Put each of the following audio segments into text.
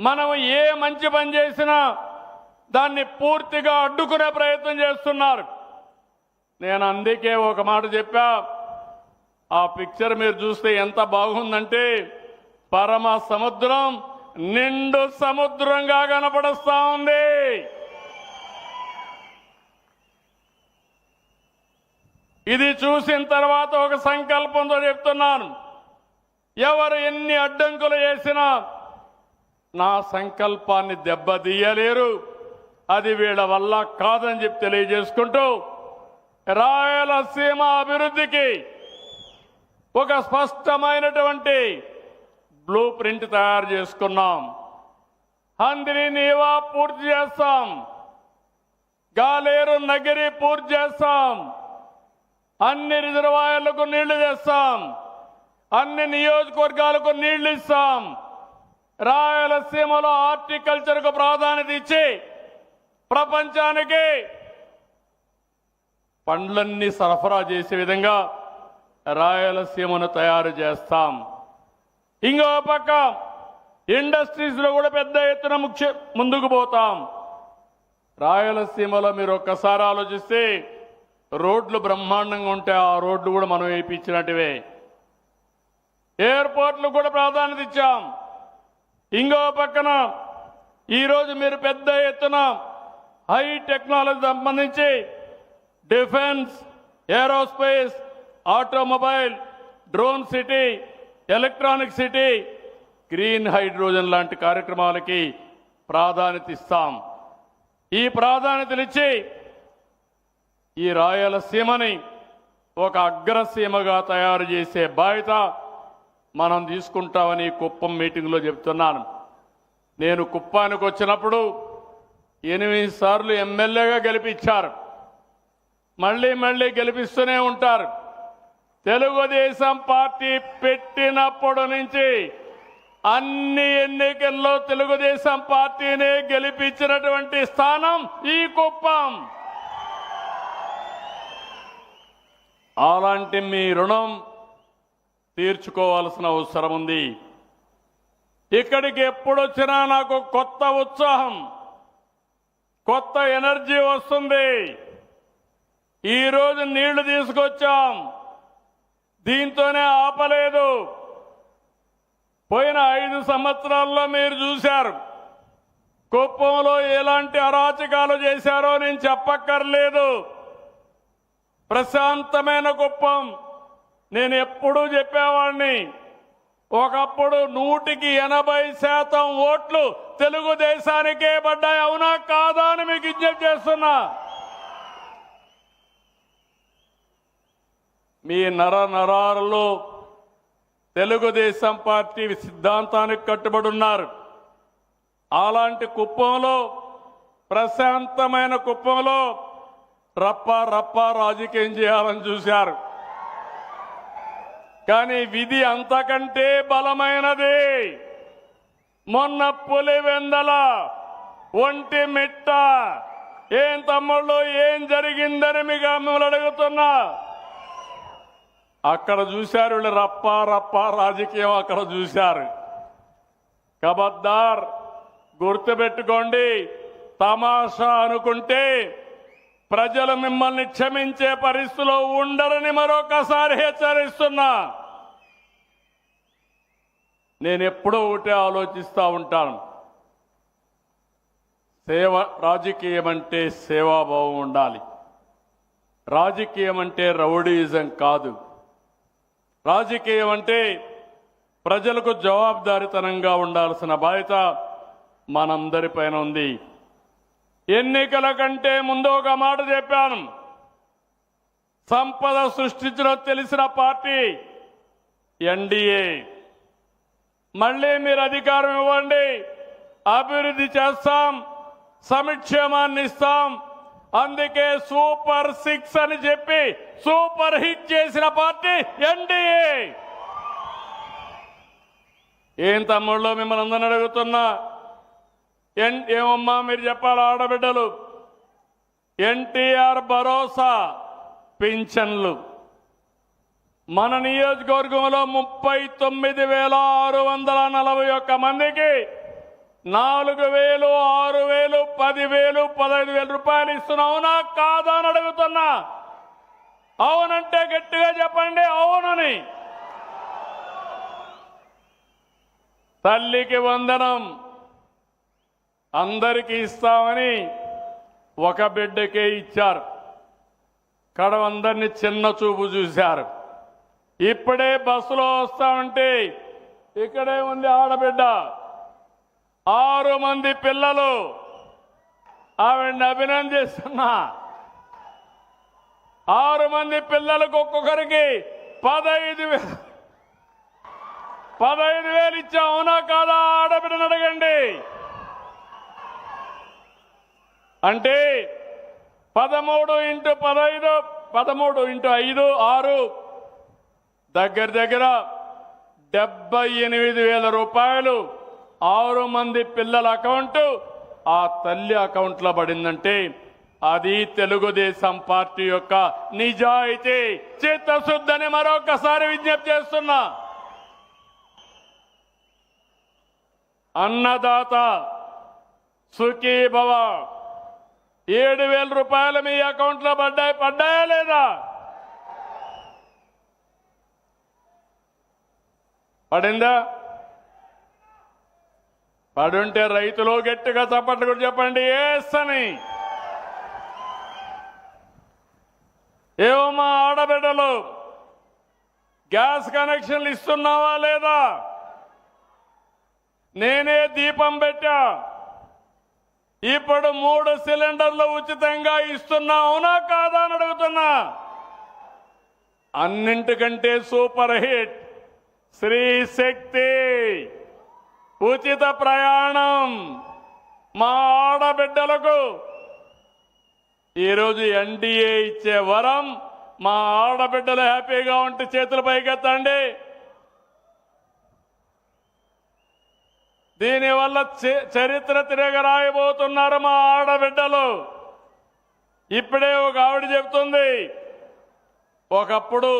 మనం ఏ మంచి పని చేసినా దాన్ని పూర్తిగా అడ్డుకునే ప్రయత్నం చేస్తున్నారు. నేను అందుకే ఒక మాట చెప్పా. ఆ పిక్చర్ మీరు చూస్తే ఎంత బాగుందంటే పరమ సముద్రం నిండు సముద్రంగా కనపడుస్తా ఉంది. ఇది చూసిన తర్వాత ఒక సంకల్పంతో చెప్తున్నాను. ఎవరు ఎన్ని అడ్డంకులు చేసినా నా సంకల్పాన్ని దెబ్బతీయలేరు. అది వీళ్ళ వల్ల కాదని చెప్పి తెలియజేసుకుంటూ రాయలసీమ అభివృద్ధికి ఒక స్పష్టమైనటువంటి బ్లూ ప్రింట్ తయారు చేసుకున్నాం. హందిని నీవా పూర్తి చేస్తాం. గాలేరు నగిరి పూర్తి చేస్తాం. అన్ని రిజర్వాయర్లకు నీళ్ళు తెస్తాం. అన్ని నియోజకవర్గాలకు నీళ్ళు ఇస్తాం. రాయలసీమలో హార్టికల్చర్కు ప్రాధాన్యత ఇచ్చి ప్రపంచానికి పండ్లన్నీ సరఫరా చేసే విధంగా రాయలసీమను తయారు చేస్తాం. ఇంకో పక్క ఇండస్ట్రీస్లో కూడా పెద్ద ఎత్తున ముఖ్య ముందుకు పోతాం. రాయలసీమలో మీరు ఒక్కసారి ఆలోచిస్తే రోడ్లు బ్రహ్మాండంగా ఉంటే ఆ రోడ్లు కూడా మనం వేయించినట్టువే. ఎయిర్పోర్ట్లు కూడా ప్రాధాన్యత ఇచ్చాం. ఇంకో పక్కన ఈరోజు మీరు పెద్ద ఎత్తున హై టెక్నాలజీ సంబంధించి defence aerospace automobile drone city electronic city green hydrogen లాంటి కార్యక్రమాలకి ప్రాధాన్యత ఇస్తాం. ఈ ప్రాధాన్యతనిచ్చి ఈ రాయలసీమని ఒక అగ్రసీమగా తయారు చేసే బాధ్యత మనం తీసుకుంటామని కుప్పం మీటింగ్లో చెప్తున్నాను. నేను కుప్పానికి వచ్చినప్పుడు ఎనిమిది సార్లు ఎమ్మెల్యేగా గెలిపించారు. మళ్ళీ మళ్ళీ గెలిపిస్తూనే ఉంటారు. తెలుగుదేశం పార్టీ పెట్టినప్పటి నుంచి అన్ని ఎన్నికల్లో తెలుగుదేశం పార్టీని గెలిపించినటువంటి స్థానం ఈ కుప్పం. అలాంటి మీ రుణం తీర్చుకోవాల్సిన అవసరం ఉంది. ఇక్కడికి ఎప్పుడొచ్చినా నాకు కొత్త ఉత్సాహం కొత్త ఎనర్జీ వస్తుంది. ఈరోజు నీళ్ళు తీసుకొచ్చాం. దీంతోనే ఆపలేదు. పోయిన ఐదు సంవత్సరాల్లో మీరు చూశారు. కుప్పంలో ఎలాంటి అరాచకాలు చేశారో నేను చెప్పక్కర్లేదు. ప్రశాంతమైన కుప్పం నేను ఎప్పుడూ చెప్పేవాడిని ఒకప్పుడు నూటికి ఎనభై శాతం ఓట్లు తెలుగుదేశానికే పడ్డాయి. అవునా కాదా అని మీకు విజ్ఞప్తి చేస్తున్నా. మీ నర నరాలలో తెలుగుదేశం పార్టీ సిద్ధాంతానికి కట్టుబడి ఉన్నారు. అలాంటి కుప్పంలో ప్రశాంతమైన కుప్పంలో రప్ప రప్ప రాజకీయం చేయాలని చూశారు. కానీ విధి అంతకంటే బలమైనది. మొన్న పులివెందల ఒంటి మిట్ట. ఏం తమ్ముళ్ళు ఏం జరిగిందని మీకు మిమ్మల్ని అడుగుతున్నా. అక్కడ చూశారు వీళ్ళు రప్ప రప్ప రాజకీయం అక్కడ చూశారు. కబద్దార్ గుర్తుపెట్టుకోండి తమాషా అనుకుంటే ప్రజలు మిమ్మల్ని క్షమించే పరిస్థితిలో ఉండరని మరొకసారి హెచ్చరిస్తున్నా. నేను ఎప్పుడూ ఒకటే ఆలోచిస్తూ ఉంటాను. సేవ రాజకీయం అంటే సేవాభావం ఉండాలి. రాజకీయం అంటే రౌడీయిజం కాదు. రాజకీయం అంటే ప్రజలకు జవాబుదారితనంగా ఉండాల్సిన బాధ్యత మనందరిపైన ఉంది. ఎన్నికల కంటే ముందు ఒక మాట చెప్పాను. సంపద సృష్టించడం తెలిసిన పార్టీ ఎన్డీఏ. మళ్ళీ మీరు అధికారం ఇవ్వండి. అభివృద్ధి చేస్తాం. సంక్షేమాన్ని ఇస్తాం. అందుకే సూపర్ సిక్స్ అని చెప్పి సూపర్ హిట్ చేసిన పార్టీ ఎన్డీఏ. ఏం తమ్ముళ్ళు మిమ్మల్ని అందరిని అడుగుతున్నా. ఎన్ ఏమమ్మా మీరు చెప్పాలి ఆడబిడ్డలు? ఎన్టీఆర్ భరోసా పింఛన్లు. మన నియోజకవర్గంలో ముప్పై తొమ్మిది వేల ఆరు వందల నలభై ఒక్క మందికి నాలుగు వేలు ఆరు వేలు పదివేలు పదహైదు వేల రూపాయలు ఇస్తున్నా. అవునా? కాదా అని అడుగుతున్నా. అవునంటే గట్టిగా చెప్పండి. అవునని. తల్లికి వందనం. అందరికీ ఇస్తామని ఒక బిడ్డకే ఇచ్చారు. కడవందరిని చిన్న చూపు చూశారు. ఇప్పుడే బస్సులో వస్తామంటే ఇక్కడే ఉంది ఆడబిడ్డ. ఆరు మంది పిల్లలు ఆవిడని అభినందిస్తున్నా. ఆరు మంది పిల్లలకు ఒక్కొక్కరికి పదహైదు వేలు. పదహైదు వేలు ఇచ్చా. అవునా కాదా? ఆడబిడ్డను అడగండి. అంటే పదమూడు ఇంటూ పదహైదు పదమూడు ఇంటూ ఐదు ఆరు. దగ్గర దగ్గర డెబ్బై ఎనిమిది వేల రూపాయలు ఆరు మంది పిల్లల అకౌంటు ఆ తల్లి అకౌంట్లో పడిందంటే అది తెలుగుదేశం పార్టీ యొక్క నిజాయితీ చిత్తశుద్ధని మరొకసారి విజ్ఞప్తి చేస్తున్నా. అన్నదాత సుఖీభవ ఏడు వేల రూపాయలు మీ అకౌంట్లో పడ్డాయి పడ్డాయా లేదా? పడిందా? పడుంటే రైతులు గట్టిగా చప్పట్లు కూడా చెప్పండి ఏస్తని ఏవో మా ఆడబిడ్డలు గ్యాస్ కనెక్షన్లు ఇస్తున్నావా లేదా? నేనే దీపం పెట్టా. ఇప్పుడు మూడు సిలిండర్లు ఉచితంగా ఇస్తున్నా అవునా కాదా అని అడుగుతున్నా. అన్నింటికంటే సూపర్ హిట్ శ్రీ శక్తి ఉచిత ప్రయాణం మా ఆడబిడ్డలకు. ఈరోజు ఎన్డీఏ ఇచ్చే వరం మా ఆడబిడ్డలు హ్యాపీగా ఉంటే చేతులు పైకెత్తండి. దీనివల్ల చరిత్ర తిరగరాయబోతున్నారు మా ఆడబిడ్డలు. ఇప్పుడే ఒక ఆవిడ చెప్తుంది ఒకప్పుడు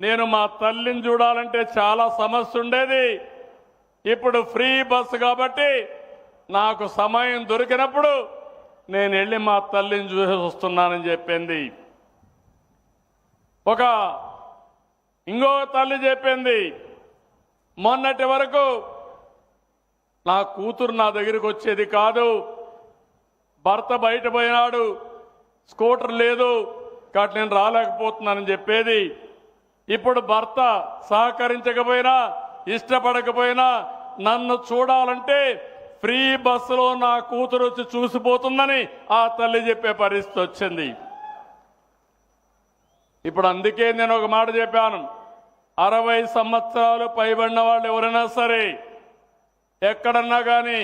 నేను మా తల్లిని చూడాలంటే చాలా సమస్య ఉండేది ఇప్పుడు ఫ్రీ బస్సు కాబట్టి నాకు సమయం దొరికినప్పుడు నేను వెళ్ళి మా తల్లిని చూసి వస్తున్నానని చెప్పింది. ఒక ఇంకో తల్లి చెప్పింది మొన్నటి వరకు నా కూతురు నా దగ్గరికి వచ్చేది కాదు. భర్త బయటపోయినాడు. స్కూటర్ లేదు. కాబట్టి నేను రాలేకపోతున్నానని చెప్పేది. ఇప్పుడు భర్త సహకరించకపోయినా ఇష్టపడకపోయినా నన్ను చూడాలంటే ఫ్రీ బస్సులో నా కూతురు వచ్చి చూసిపోతుందని ఆ తల్లి చెప్పే పరిస్థితి వచ్చింది. ఇప్పుడు అందుకే నేను ఒక మాట చెప్పాను. అరవై సంవత్సరాలు పైబడిన వాళ్ళు ఎవరైనా సరే ఎక్కడన్నా కానీ